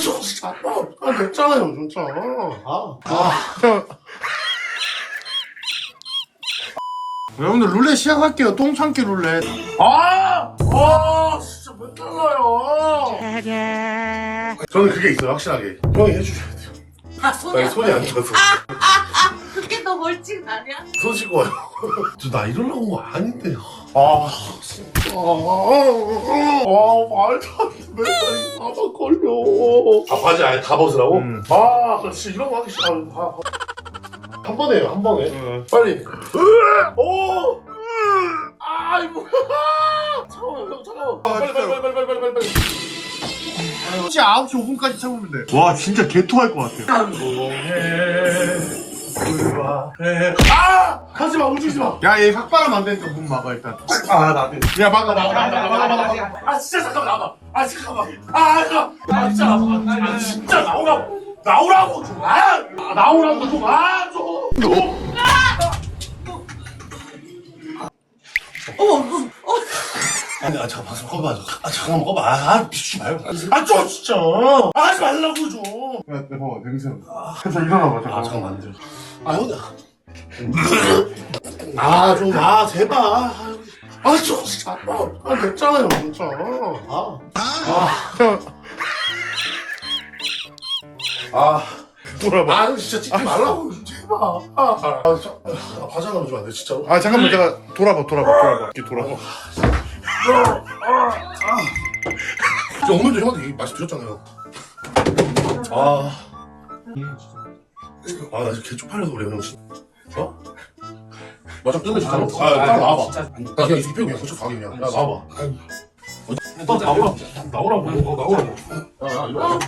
저 진짜. 아, 아, 됐잖아요, 진짜. 아. 아. 여러분들 룰렛 시작할게요. 똥 참기 룰렛. 아! 아, 진짜 못 달라요. 저는 그게 있어요, 확실하게. 형이 해주셔야 돼요. 아 손이 나 안 손이 안 좋아서. 그게 너 벌칙 아니야? 손 씻고 와요. 저 나 이러려고 온 거 아닌데. 아, 진짜. 아, 말도 안 돼. 맨날 나만 걸려. 아, 바지 아예 다 벗으라고? 음. 아, 나 진짜 이런 거 하기 싫어. 아, 아. 한 번에 해요, 한 번에. 빨리. 오! 아, 이거 뭐야. 잠깐만, 형, 잠깐만. 빨리, 빨리, 빨리, 빨리, 빨리, 빨리, 빨리. 진짜 9시 5분까지 참으면 돼. 와 진짜 개토할 것 같아요. 아! 하지 마, 움직이지 마. 야, 얘 삭발하면 안 되니까 문 막아, 일단. 아 나도. 야, 막아, 막아, 막아, 막아, 막아, 막아. 아, 진짜 잠깐만, 나와봐. 아, 잠깐만. 아, 잠깐만. 아, 진짜 나와봐. 아, 진짜 나오라고. 나오라고 좀. 아, 아, 나오라고 좀. 아, 좀. 아니, 아, 잠깐만, 꺼봐. 아, 잠깐만, 꺼봐. 아, 아, 미치지 말고. 아, 좀, 진짜. 아, 하지 말라고 좀. 야, 내 봐봐, 냄새. 아, 좀 일어나봐, 잠깐만. 아, 잠깐만, 안 돼. 아, 형이야. 아, 좀, 아, 제발. 아, 좀, 진짜. 아, 아, 됐잖아요, 진짜. 아. 아. 아. 돌아봐. 아, 진짜 찍지 말라고, 제발. 아, 아, 아, 저, 아, 과자가 주면 안 돼, 진짜로. 아 잠깐만 제가 돌아봐 돌아봐 돌아봐 이렇게 돌아봐. 저 오늘도 형한테 얘기 말씀 드렸잖아요. 아. 아, 나 지금 개 쪽팔려서 그래요, 형. 진짜. 어? 맞아, 끝내 진짜. 아, 나 나와봐. 나 그냥 이렇게 빼고 그냥 그쪽 가게 그냥. 야, 나와봐. 나오라고. 어, 나오라고. 야, 야, 이리 와.